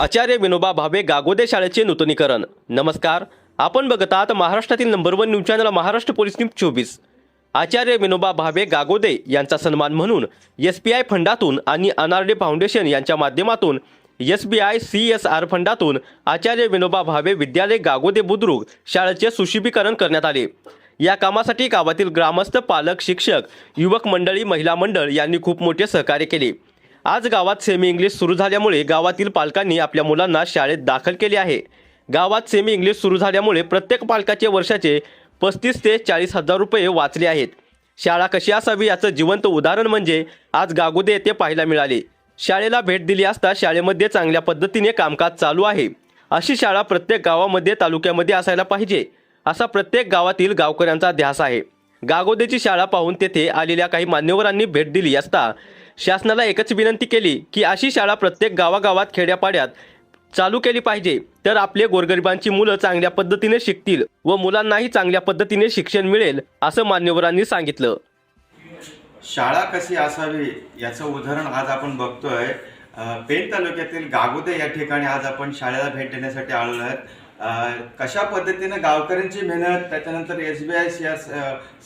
आचार्य विनोबा भावे गागोदे शाळेचे नूतनीकरण. नमस्कार. आपण बघत आहात महाराष्ट्रातील number one news channel Maharashtra police news चोवीस. आचार्य विनोबा भावे गागोदे यांचा सन्मान म्हणून एस बी आय फंडातून आणि अनार्डे फाउंडेशन यांच्या माध्यमातून S B I C S R फंडातून आचार्य विनोबा भावे विद्यालय गागोदे बुद्रुक शाळेचे सुशोभीकरण करण्यात आले. या कामासाठी गावातील ग्रामस्थ पालक शिक्षक युवक मंडळी महिला मंडळ यांनी खूप मोठे सहकार्य केले. आज गावात सेमी इंग्लिश सुरू झाल्यामुळे गावातील पालकांनी आपल्या मुलांना शाळेत दाखल केले आहे. गावात सेमी इंग्लिश सुरू झाल्यामुळे प्रत्येक पालकाचे वर्षाचे पस्तीस ते चाळीस हजार रुपये वाचले आहेत. शाळा कशी असावी याचं जिवंत उदाहरण म्हणजे आज गागोदे येथे पाहायला मिळाले. शाळेला भेट दिली असता शाळेमध्ये चांगल्या पद्धतीने कामकाज चालू आहे. अशी शाळा प्रत्येक गावामध्ये तालुक्यामध्ये असायला पाहिजे असा प्रत्येक गावातील गावकऱ्यांचा ध्यास आहे. गागोदेची शाळा पाहून तेथे आलेल्या काही मान्यवरांनी भेट दिली असता शासनाला एकच विनंती केली की अशी शाळा प्रत्येक गावागावात खेड्यापाड्यात चालू केली पाहिजे. तर आपले गोरगरिबांची मुलं चांगल्या पद्धतीने शिकतील व मुलांनाही चांगल्या पद्धतीने शिक्षण मिळेल असं मान्यवरांनी सांगितलं. शाळा कशी असावी याचं उदाहरण आज आपण बघतोय. पेण तालुक्यातील गागोदे या ठिकाणी आज आपण शाळेला भेट देण्यासाठी आलेलो आहेत. कशा पद्धतीनं गावकऱ्यांची मेहनत त्याच्यानंतर S B I C S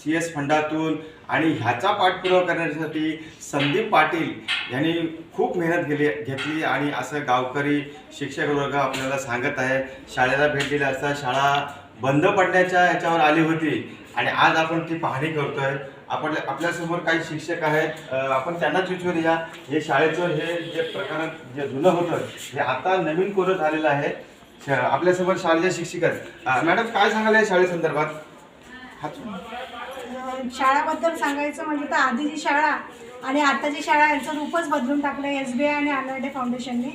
C S फंडातून आणि ह्याचा पाठपुरावा करण्यासाठी संदीप पाटील यांनी खूप मेहनत गेली घेतली आणि असं गावकरी शिक्षक वर्ग आपल्याला सांगत आहे. शाळेला भेट दिली असता शाळा बंद पडण्याच्या याच्यावर आली होती आणि आज आपण ती पाहणी करतोय. आपण आपल्यासमोर काही शिक्षक आहेत. आपण त्यांनाच विचारूया. हे शाळेचं हे जे प्रकरण जे जुनं होतं हे आता नवीन कोरं झालेलं आहे? आपल्यासमोर शाळेच्या शिक्षिका आहेत. मॅडम काय सांगाल या शाळेसंदर्भात शाळाबद्दल सांगायचं म्हणजे तर आधीची शाळा आणि आताची शाळा यांचं रूपच बदलून टाकलं एस बी आय आणि आनार्डे फाउंडेशनने.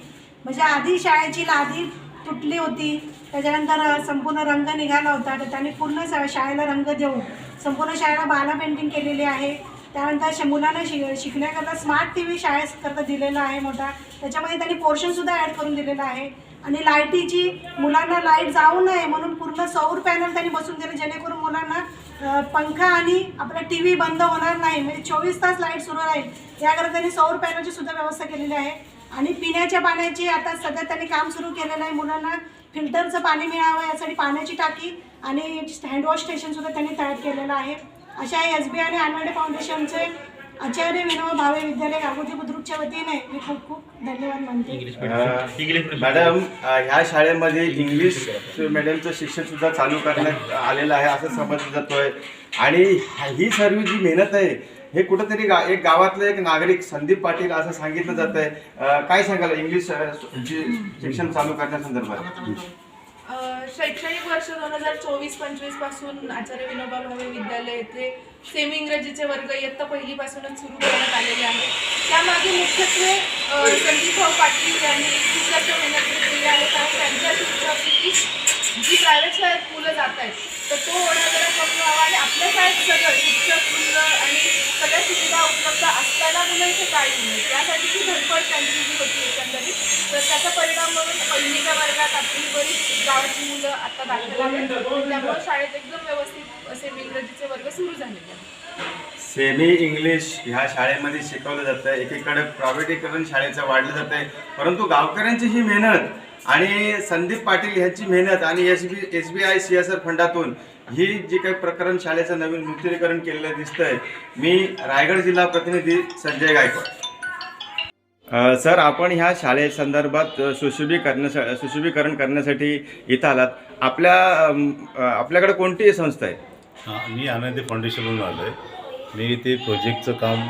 म्हणजे आधी शाळेची लादी तुटली होती त्याच्यानंतर संपूर्ण रंग निघाला होता तर त्यांनी पूर्ण शाळेला रंग देऊन संपूर्ण शाळेला बाला पेंटिंग केलेली आहे. त्यानंतर मुलांना शिक शिकण्याकरता स्मार्ट टी व्ही शाळेकरता दिलेला आहे मोठा. त्याच्यामध्ये त्यांनी पोर्शनसुद्धा ॲड करून दिलेला आहे. आणि लाईटीची मुलांना लाइट जाऊ नये म्हणून पूर्ण सौर पॅनल त्यांनी बसून दिले जेणेकरून मुलांना पंखा आणि आपला टी व्ही बंद होणार नाही. म्हणजे चोवीस तास लाइट सुरू राहील. याकरता त्यांनी सौर पॅनलची सुद्धा व्यवस्था केलेली आहे. आणि पिण्याच्या पाण्याची आता सध्या त्यांनी काम सुरू केलेलं आहे. मुलांना फिल्टरचं पाणी मिळावं यासाठी पाण्याची टाकी आणि हँडवॉश स्टेशनसुद्धा त्यांनी तयार केलेलं आहे. अशा एस बी आय आणि अनवाडे फाउंडेशनचे आचार्य विनोबा भावे विद्यालय गागोदी बुद्रुकच्या वतीने मी खूप खूप धन्यवाद मानते. अं, मॅडम अं, ह्या शाळेमध्ये इंग्लिश मीडियमचं शिक्षण सुद्धा चालू करण्यात आलेलं आहे असं समजलं जातोय. आणि ही सर्व जी मेहनत आहे हे कुठंतरी गा एक गावातलं एक नागरिक संदीप पाटील असं सांगितलं जात आहे काय सांगाल इंग्लिश अं, शिक्षण चालू करण्यासंदर्भात? शैक्षणिक वर्ष दोन हजार चोवीस पंचवीसपासून आचार्य विनोबा भावे विद्यालय येथे सेमी इंग्रजीचे वर्ग इयत्ता पहिलीपासूनच सुरू करण्यात आलेले आहेत त्यामागे मुख्यत्वे संदीपभाऊ पाटील यांनी खूप जास्त मेहनत घेतलेली आहे. कारण त्यांच्या अशी की जी प्रायव्हेट शाळेत मुलं जात आहेत तर तो ओढा जरा कमी व्हावा आणि आपल्या शाळेत सगळं शिक्षक मुलं आणि सगळ्या सुविधा उपलब्ध असताना मुलं इथे काय नाही त्यासाठी ती धडपड त्यांची जी होती एकंदरीत तर त्याचा परिणाम म्हणून पहिली वर्गात आपली बरीच गावाची मुलं आता दाखल आहेत त्यामुळे शाळेत एकदम व्यवस्थित असे इंग्रजीचे वर्ग सुरू झालेले आहेत. सेमी इंग्लिश ह्या शाळेमध्ये शिकवलं जातं एकीकडे प्रायव्हेटीकरण शाळेचं वाढलं जातं आहे परंतु गावकऱ्यांची ही मेहनत आणि संदीप पाटील ह्यांची मेहनत आणि S B S B I C S R फंडातून ही जी काही प्रकरण शाळेचं नवीन नूतनीकरण केलेलं दिसतंय मी रायगड जिल्हा प्रतिनिधी संजय गायकवाड. सर आपण ह्या शाळेसंदर्भात सुशोभीकरणासाठी सुशोभीकरण करण्यासाठी इथं आलात. आपल्या आपल्याकडे कोणती संस्था आहे? हां मी आनंदी फाउंडेशनमधून आलो आहे मी इथे प्रोजेक्टचं काम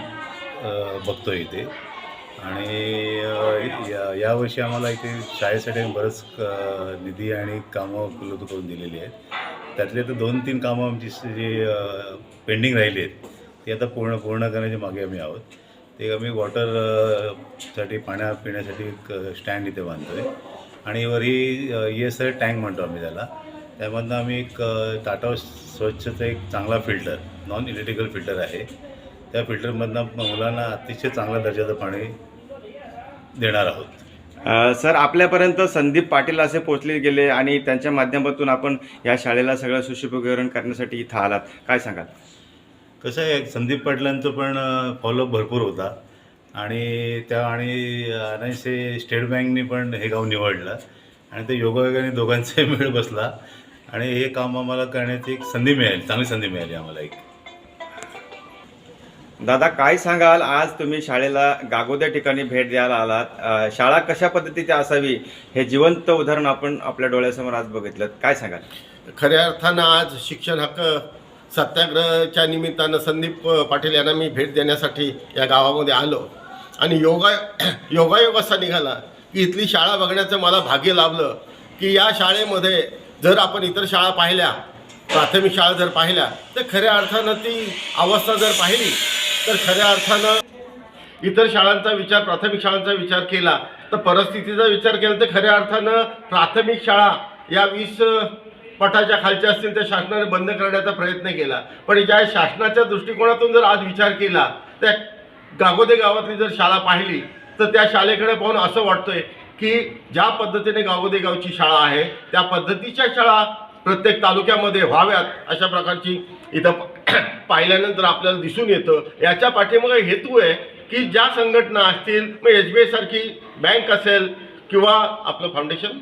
बघतो आहे इथे. आणि या यावर्षी आम्हाला इथे शाळेसाठी बरंच निधी आणि कामं उपलब्ध करून दिलेली आहेत. त्यातले तर दोन तीन कामं आमची जी पेंडिंग राहिली आहेत ती आता पूर्ण पूर्ण करण्याच्या मागे आम्ही आहोत. ते आम्ही वॉटरसाठी पाण्या पिण्यासाठी एक स्टँड इथे बांधतो आहे आणि वरी ई एस आय टँक म्हणतो आम्ही त्याला. त्यामधनं आम्ही एक टाटा स्वच्छचा एक चांगला फिल्टर नॉन इलेक्ट्रिकल फिल्टर आहे. त्या फिल्टरमधनं मुलांना अतिशय चांगल्या दर्जाचं पाणी देणार आहोत. सर आपल्यापर्यंत संदीप पाटील असे पोचले गेले आणि त्यांच्या माध्यमातून आपण या शाळेला सगळं सुशोभीकरण करण्यासाठी इथं आलात. काय सांगाल? कसं आहे संदीप पाटलांचं पण फॉलोअप भरपूर होता. आणि त्या आणि अनायसे स्टेट बँकने पण हे गाव निवडलं. आणि ते योगायोगाने दोघांचाही मेळ बसला. आणि हे काम आम्हाला करण्याची एक संधी मिळाली चांगली संधी मिळाली आम्हाला एक. दादा काय सांगाल? आज तुम्ही शाळेला गागोद्या ठिकाणी भेट द्यायला आलात. शाळा कशा पद्धतीची असावी हे जिवंत उदाहरण आपण आपल्या डोळ्यासमोर आज बघितलं. काय सांगाल? खऱ्या अर्थानं आज शिक्षण हक्क सत्याग्रहाच्या निमित्तानं संदीप पाटील यांना मी भेट देण्यासाठी या गावामध्ये आलो. आणि योगा योगायोग असा निघाला की इथली शाळा बघण्याचं मला भाग्य लाभलं की या शाळेमध्ये जर आपण इतर शाळा पाहिल्या प्राथमिक शाळा जर पाहिल्या तर खऱ्या अर्थानं ती अवस्था जर पाहिली तर खऱ्या अर्थानं इतर शाळांचा विचार प्राथमिक शाळांचा विचार केला तर परिस्थितीचा विचार केला तर खऱ्या अर्थानं प्राथमिक शाळा या वीस पटाच्या खालच्या असतील त्या शासनाने बंद करण्याचा प्रयत्न केला. पण ज्या शासनाच्या दृष्टिकोनातून जर आज विचार केला त्या गागोदे गावातली जर शाळा पाहिली तर त्या शाळेकडे पाहून असं वाटतंय की ज्या पद्धतीने गागोदे गावची शाळा आहे त्या पद्धतीच्या शाळा प्रत्येक तालुक्यामध्ये व्हाव्यात अशा प्रकारची इथं पाहिल्यानंतर आपल्याला दिसून येतं. याच्या पाठीमागे हेतू आहे की ज्या संघटना असतील मग एस बी आयसारखी बँक असेल किंवा आपलं फाउंडेशन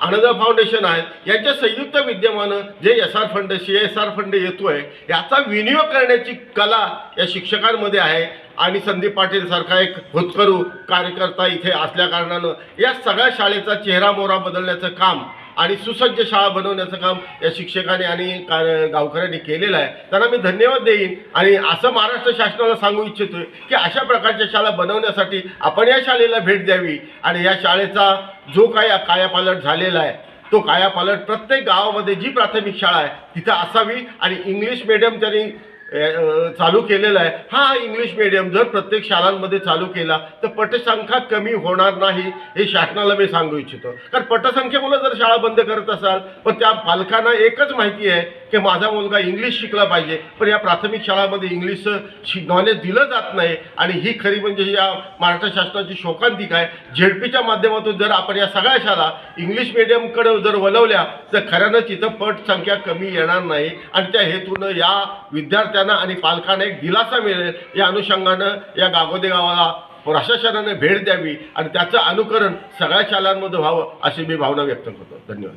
आनंद फाउंडेशन आहे यांच्या संयुक्त विद्यमानं जे S R fund C S R fund येतोय याचा विनियोग करण्याची कला या शिक्षकांमध्ये आहे. आणि संदीप पाटील सारखा एक होतकरू कार्यकर्ता इथे असल्या कारणानं या सगळ्या शाळेचा चेहरा मोहरा बदलण्याचं काम आणि सुसज्ज शाळा बनवण्याचं काम या शिक्षकाने आणि का- गावकऱ्यांनी केलेलं आहे. त्यांना मी धन्यवाद देईन. आणि असं महाराष्ट्र शासनाला सांगू इच्छितो की अशा प्रकारच्या शाळा बनवण्यासाठी आपण या शाळेला भेट द्यावी. आणि या शाळेचा जो काही कायापालट झालेला आहे तो कायापालट प्रत्येक गावामध्ये जी प्राथमिक शाळा आहे तिथं असावी. आणि इंग्लिश मिडियम त्यांनी चालू केलेला आहे. हा इंग्लिश मिडियम जर प्रत्येक शाळांमध्ये चालू केला तर पटसंख्या कमी होणार नाही हे शासनाला मी सांगू इच्छितो. कारण पटसंख्येमुळे जर शाळा बंद करत असाल पण त्या पालकांना एकच माहिती आहे की माझा मुलगा इंग्लिश शिकला पाहिजे पण या प्राथमिक शाळामध्ये इंग्लिशचं शि नॉलेज दिलं जात नाही आणि ही खरी म्हणजे या महाराष्ट्र शासनाची शोकांतिक आहे. झेडपीच्या माध्यमातून जर आपण या सगळ्या शाळा इंग्लिश मिडियमकडे जर वळवल्या तर खऱ्यानंच इथं पट संख्या कमी येणार नाही आणि त्या हेतूनं या विद्यार्थ्यांना आणि पालकांना एक दिलासा मिळेल. या अनुषंगानं या गागोदे गावाला प्रशासनाने भेट द्यावी आणि त्याचं अनुकरण सगळ्या शाळांमध्ये व्हावं अशी मी भावना व्यक्त करतो. धन्यवाद.